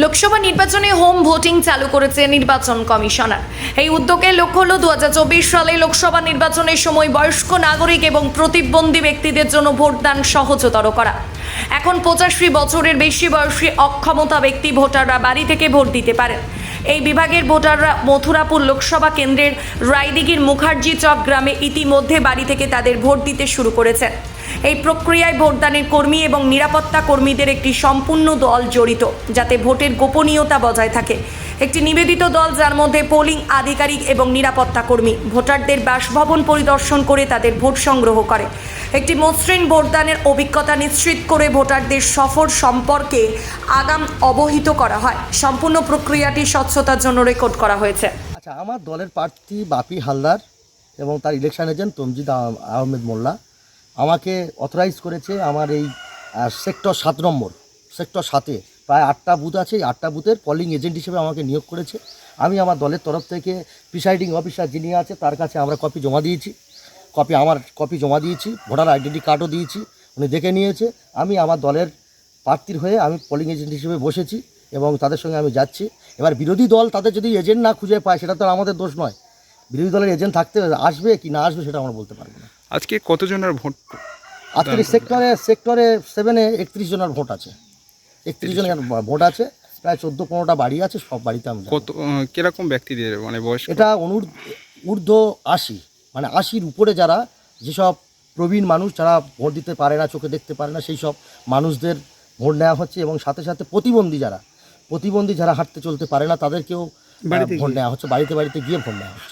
লোকসভা নির্বাচনে home voting চালু করেছে নির্বাচন কমিশনার। এই উদ্যোগে লক্ষ্য হল দু হাজার চব্বিশ সালে লোকসভা নির্বাচনের সময় বয়স্ক নাগরিক এবং প্রতিবন্ধী ব্যক্তিদের জন্য ভোটদান সহজতর করা। এখন পঁচাশি বছরের বেশি বয়সী অক্ষমতা ব্যক্তি ভোটাররা বাড়ি থেকে ভোট দিতে পারেন। এই বিভাগের ভোটাররা মথুরাপুর লোকসভা কেন্দ্রের রায়দিগির মুখার্জি চক গ্রামে ইতিমধ্যে বাড়ি থেকে তাদের ভোট দিতে শুরু করেছেন এই প্রক্রিয়ায় ভোটদানের কর্মী এবং নিরাপত্তা কর্মীদের একটি সম্পূর্ণ দল জড়িত, যাতে ভোটের গোপনীয়তা বজায় থাকে। একটি নিবেদিত দল যার মধ্যে পোলিং আধিকারিক এবং নিরাপত্তা কর্মী, ভোটারদের বাসভবন পরিদর্শন করে তাদের ভোট সংগ্রহ করে। একটি মসৃণ ভোটদানের অভিজ্ঞতা নিশ্চিত করে ভোটারদের সফর সম্পর্কে আগাম অবহিত করা হয়। সম্পূর্ণ প্রক্রিয়াটি স্বচ্ছতার জন্য রেকর্ড করা হয়েছে। আচ্ছা আমার দলের প্রার্থী বাপি হালদার এবং তার ইলেকশন এজেন্ট তমজিদ আহমেদ মোল্লা আমাকে অথরাইজ করেছে আমার এই সেক্টর সাত নম্বর, সেক্টর সাতে প্রায় আটটা বুথ আছে এই আটটা বুথের পলিং এজেন্ট হিসেবে আমাকে নিয়োগ করেছে। আমি আমার দলের তরফ থেকে প্রিসাইডিং অফিসার যিনি আছে তার কাছে আমরা কপি জমা দিয়েছি। কপি আমার কপি জমা দিয়েছি ভোটার আইডেন্টি কার্ডও দিয়েছি উনি দেখে নিয়েছে। আমি আমার দলের প্রার্থীর হয়ে আমি পোলিং এজেন্ট হিসেবে বসেছি এবং তাদের সঙ্গে আমি যাচ্ছি। এবার বিরোধী দল তাদের যদি এজেন্ট না খুঁজে পায় সেটা তো আমাদের দোষ নয়। বিরোধী দলের এজেন্ট থাকতে আসবে কি না আসবে সেটা আমরা বলতে পারব না। আজকে কতজনের ভোট? আজকের সেক্টরে সেক্টরে সেভেনে একত্রিশ জনের ভোট আছে। একত্রিশ জনের ভোট আছে প্রায় চোদ্দ পনেরোটা বাড়ি আছে সব বাড়িতে আমি কত কীরকম ব্যক্তিদের মানে বয়স এটা অনুর ঊর্ধ্ব আশি মানে আশির উপরে যারা যেসব প্রবীণ মানুষ যারা ভোট দিতে পারে না চোখে দেখতে পারে না সেই সব মানুষদের ভোট নেওয়া হচ্ছে এবং সাথে সাথে প্রতিবন্ধী যারা প্রতিবন্ধী যারা হাঁটতে চলতে পারে না তাদেরকেও ভোট নেওয়া হচ্ছে বাড়িতে বাড়িতে গিয়ে ভোট নেওয়া হচ্ছে।